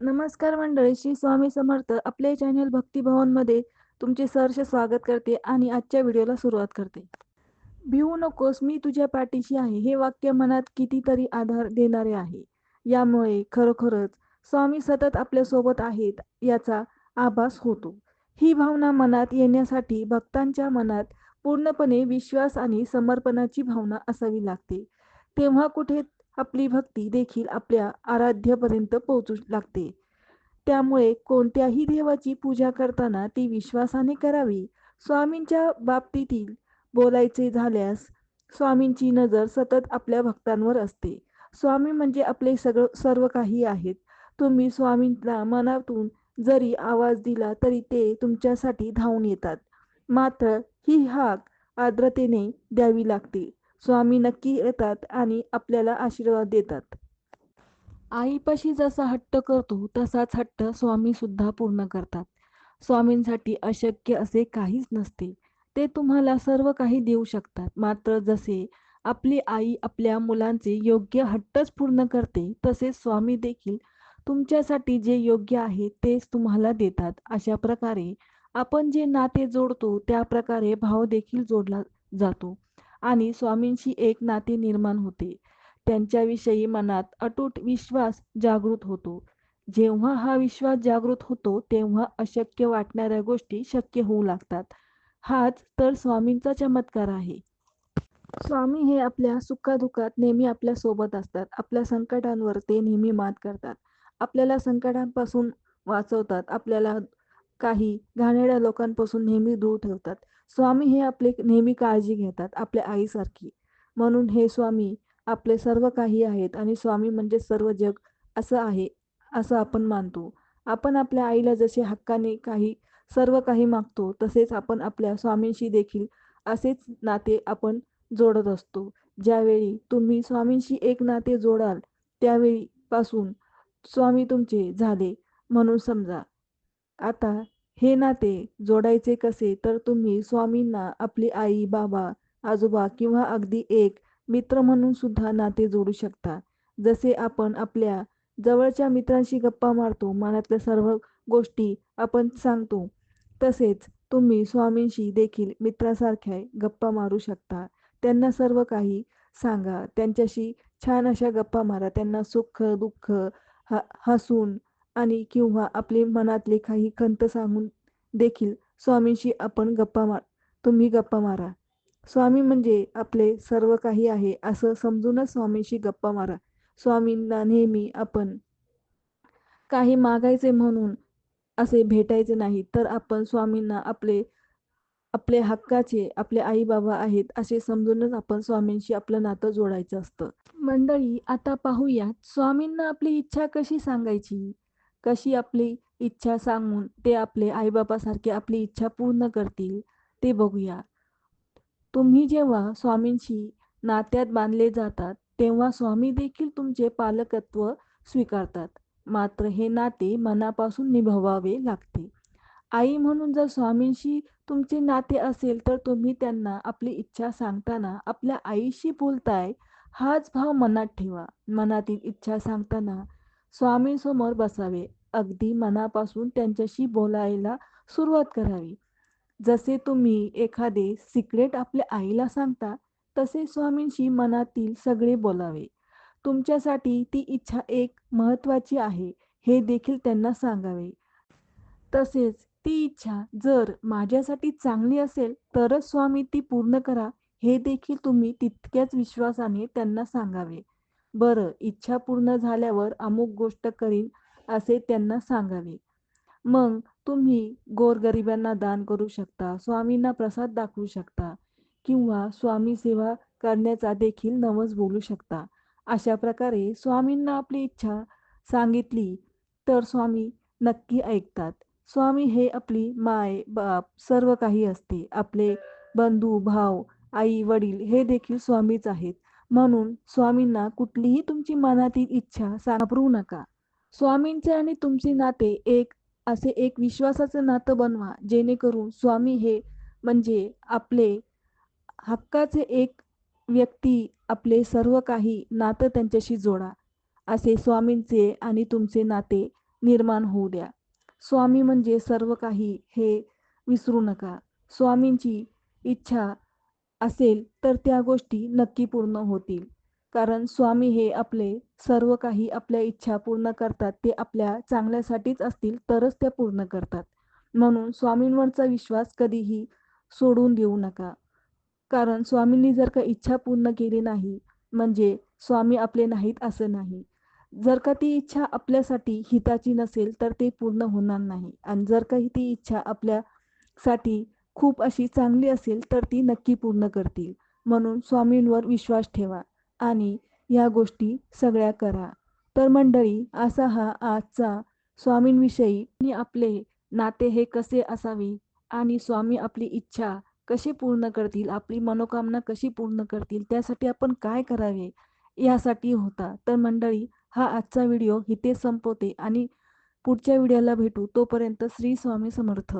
नमस्कार मंडळी श्री स्वामी समर्थ आपले चॅनल भक्तिभवनमध्ये तुमचे सहर्ष स्वागत करते आणि आजच्या व्हिडिओला सुरुवात करते. भिवू नकोस मी तुझ्या पाठीशी आहे. हे वाक्य मनात कितीतरी आधार देणारे आहे. यामुळे खरोखरच स्वामी सतत आपल्यासोबत आहेत याचा आभास होतो. ही भावना मनात येण्यासाठी भक्तांच्या मनात पूर्णपणे विश्वास आणि समर्पणाची भावना असावी लागते. तेव्हा कुठे आपली भक्ती देखील आपल्या आराध्यापर्यंत पोहोचू लागते. त्यामुळे कोणत्याही देवाची पूजा करताना ती विश्वासाने करावी. स्वामींच्या बाबतीतील बोलायचे झाल्यास स्वामींची नजर सतत आपल्या भक्तांवर असते. स्वामी म्हणजे आपले सगळं सर्व काही आहेत. तुम्ही स्वामींना मनातून जरी आवाज दिला तरी ते तुमच्यासाठी धावून येतात. मात्र ही हाक आर्द्रतेने द्यावी लागते. स्वामी नक्की येतात आणि आपल्याला आशीर्वाद देतात. आईपाशी जसा हट्ट करतो तसाच हट्ट स्वामी सुद्धा पूर्ण करतात. स्वामींसाठी अशक्य असे काहीच नसते. ते तुम्हाला सर्व काही देऊ शकतात. मात्र जसे आपली आई आपल्या मुलांचे योग्य हट्टच पूर्ण करते तसेच स्वामी देखील तुमच्यासाठी जे योग्य आहे तेच तुम्हाला देतात. अशा प्रकारे आपण जे नाते जोडतो त्या प्रकारे भाव देखील जोडला जातो. आणि स्वामींशी एक नाते निर्माण होते. त्यांच्याविषयी मनात अटूट विश्वास जागृत होतो. जेव्हा हा विश्वास जागृत होतो तेव्हा अशक्य वाटणाऱ्या गोष्टी शक्य होऊ लागतात. हाच तर स्वामींचा चमत्कार आहे. स्वामी हे आपल्या सुखादुखात नेहमी आपल्यासोबत असतात. आपल्या संकटांवर ते नेहमी मात करतात. आपल्याला संकटांपासून वाचवतात. आपल्याला काही घाणेड्या लोकांपासून नेहमी दूर ठेवतात. स्वामी हे आपले नेहमी काळजी घेतात आपल्या आईसारखी. म्हणून हे स्वामी आपले सर्व काही आहेत आणि स्वामी म्हणजे सर्व जग असं आहे असं आपण मानतो. आपण आपल्या आईला जसे हक्काने काही सर्व काही मागतो तसेच आपण आपल्या स्वामींशी देखील असेच नाते आपण जोडत असतो. ज्यावेळी तुम्ही स्वामींशी एक नाते जोडाल त्यावेळी पासून स्वामी तुमचे झाले म्हणून समजा. आता हे नाते जोडायचे कसे? तर तुम्ही स्वामींना आपली आई बाबा आजोबा किंवा अगदी एक मित्र म्हणून सुद्धा नाते जोडू शकता. जसे आपण आपल्या जवळच्या मित्रांशी गप्पा मारतो मनातल्या सर्व गोष्टी आपण सांगतो तसेच तुम्ही स्वामींशी देखील मित्रासारख्या गप्पा मारू शकता. त्यांना सर्व काही सांगा. त्यांच्याशी छान अशा गप्पा मारा. त्यांना सुख दुःख ह हसून आणि किंवा आपले मनातले काही खंत सांगून देखील स्वामींशी आपण गप्पा मार तुम्ही गप्पा मारा. स्वामी म्हणजे आपले सर्व काही आहे असं समजूनच स्वामींशी गप्पा मारा. स्वामींना नेहमी आपण काही मागायचे म्हणून असे भेटायचे नाही तर आपण स्वामींना आपले आपले हक्काचे आपले आई बाबा आहेत असे समजूनच आपण स्वामींशी आपलं नातं जोडायचं असतं. मंडळी आता पाहूयात स्वामींना आपली इच्छा कशी सांगायची? कशी आपली इच्छा सांगून ते आपले आईबापासारखे आपली इच्छा पूर्ण करतील ते बघूया. तुम्ही जेव्हा स्वामींशी नात्यात बांधले जातात तेव्हा स्वामी देखील तुमचे पालकत्व स्वीकारतात. मात्र हे नाते मनापासून निभवावे लागते. आई म्हणून जर स्वामींशी तुमचे नाते असेल तर तुम्ही त्यांना आपली इच्छा सांगताना आपल्या आईशी बोलताय हाच भाव मनात ठेवा. मनातील इच्छा सांगताना स्वामींसमोर बसावे. अगदी मनापासून त्यांच्याशी बोलायला सुरुवात करावी. जसे तुम्ही एखादे सिक्रेट आपल्या आईला सांगता तसे स्वामींशी मनातील सगळे बोलावे. तुमच्यासाठी ती इच्छा एक महत्त्वाची आहे हे देखील त्यांना सांगावे. तसेच ती इच्छा जर माझ्यासाठी चांगली असेल तरच स्वामी ती पूर्ण करा हे देखील तुम्ही तितक्याच विश्वासाने त्यांना सांगावे. बरं इच्छा पूर्ण झाल्यावर अमुक गोष्ट करीन असे त्यांना सांगावे. मग तुम्ही गोरगरिबांना दान करू शकता स्वामींना प्रसाद दाखवू शकता किंवा स्वामी सेवा करण्याचा देखील नवस बोलू शकता. अशा प्रकारे स्वामींना आपली इच्छा सांगितली तर स्वामी नक्की ऐकतात. स्वामी हे आपली माय बाप सर्व काही असते. आपले बंधू भाव आई वडील हे देखील स्वामीच आहेत. म्हणून स्वामींना कुठलीही तुमची मनातील इच्छा सापरू नका. स्वामींचे आणि तुमचे नाते एक असे एक विश्वासाचं नातं बनवा जेणेकरून स्वामी हे म्हणजे आपले हक्काचे एक व्यक्ती आपले सर्व काही नातं त्यांच्याशी जोडा असे स्वामींचे आणि तुमचे नाते निर्माण होऊ द्या. स्वामी म्हणजे सर्व काही हे विसरू नका. स्वामींची इच्छा असेल तर त्या गोष्टी नक्की पूर्ण होतील. कारण स्वामी हे आपले सर्व काही आपल्या इच्छा पूर्ण करतात ते आपल्या चांगल्यासाठीच असतील तरच त्या पूर्ण करतात. म्हणून स्वामींवरचा विश्वास कधीही सोडून देऊ नका. कारण स्वामींनी जर का इच्छा पूर्ण केली नाही म्हणजे स्वामी आपले नाहीत असं नाही. जर का ती इच्छा आपल्यासाठी हिताची नसेल तर ते पूर्ण होणार नाही. आणि जर का ती इच्छा आपल्यासाठी खूप अशी चांगली असेल तर ती नक्की पूर्ण करतील. म्हणून स्वामींवर विश्वास ठेवा. आणि या गोष्टी सगळ्या करा. तर मंडळी असा हा आजचा स्वामींविषयी आणि आपले नाते हे कसे असावे आणि स्वामी आपली इच्छा कशी पूर्ण करतील आपली मनोकामना कशी पूर्ण करतील त्यासाठी आपण काय करावे यासाठी होता. तर मंडळी हा आजचा व्हिडिओ इथे संपवते आणि पुढच्या व्हिडिओला भेटू. तोपर्यंत श्री स्वामी समर्थ.